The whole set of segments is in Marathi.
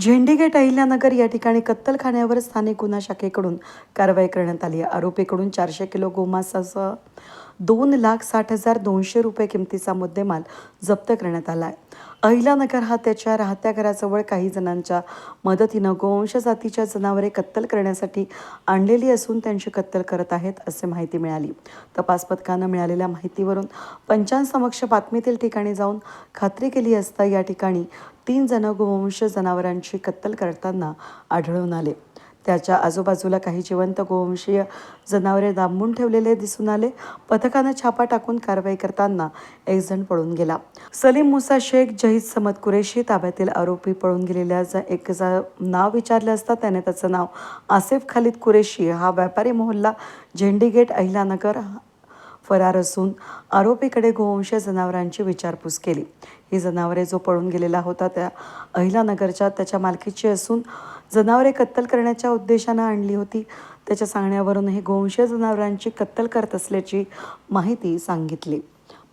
झेंडीगेट अहिल्यानगर या ठिकाणी कत्तलखान्यावर स्थानिक गुन्हा शाखेकडून कारवाई करण्यात आली आरोपीकडून चारशे किलो गोमासासह दोन लाख साठ हजार दोनशे रुपये किमतीचा मुद्देमाल जप्त करण्यात आला आहे अहिलानगर हा त्याच्या राहत्या घराजवळ काही जणांच्या मदतीनं गोवंश जातीच्या जनावरे कत्तल करण्यासाठी आणलेली असून त्यांची कत्तल करत आहेत असे माहिती मिळाली. तपास पथकानं मिळालेल्या माहितीवरून पंचांसमक्ष बातमीतील ठिकाणी जाऊन खात्री केली असता या ठिकाणी तीन जण गोवंश जनावरांची कत्तल करताना आढळून आले. त्याच्या आजूबाजूला काही जिवंत गोवंशीय जनावरे दांबून ठेवलेले दिसून आले. पथकानं छापा टाकून कारवाई करताना एक जण पळून गेला. सलीम मुसा शेख जहीद समद कुरेशी ताब्यातील आरोपी पळून गेलेल्या ज- एक नाव विचारले असता त्याने त्याचं नाव आसिफ खालिद कुरेशी हा व्यापारी मोहल्ला झेंडी गेट अहिलानगर फरार असून आरोपीकडे गोवंश जनावरांची विचारपूस केली. ही जनावरे जो पळून गेलेला होता त्या अहिलानगरच्या त्याच्या मालकीची असून जनावरे कत्तल करण्याच्या उद्देशानं आणली होती. त्याच्या सांगण्यावरून हे गोवंश जनावरांची कत्तल करत असल्याची माहिती सांगितली.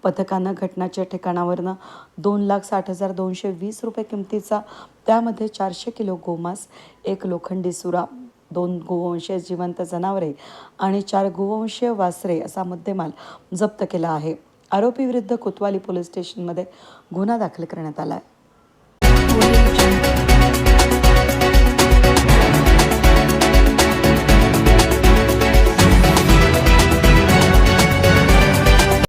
पथकानं घटनाच्या ठिकाणावरनं दोन लाख साठ हजार दोनशे वीस रुपये किमतीचा त्यामध्ये चारशे किलो गोमास एक लोखंडी सुरा दोन गोवंशीय जिवंत जनावरे आणि चार गोवंशीय वासरे असा मुद्देमाल जप्त केला आहे. आरोपीविरुद्ध कोतवाली पोलीस स्टेशनमध्ये गुन्हा दाखल करण्यात आला आहे.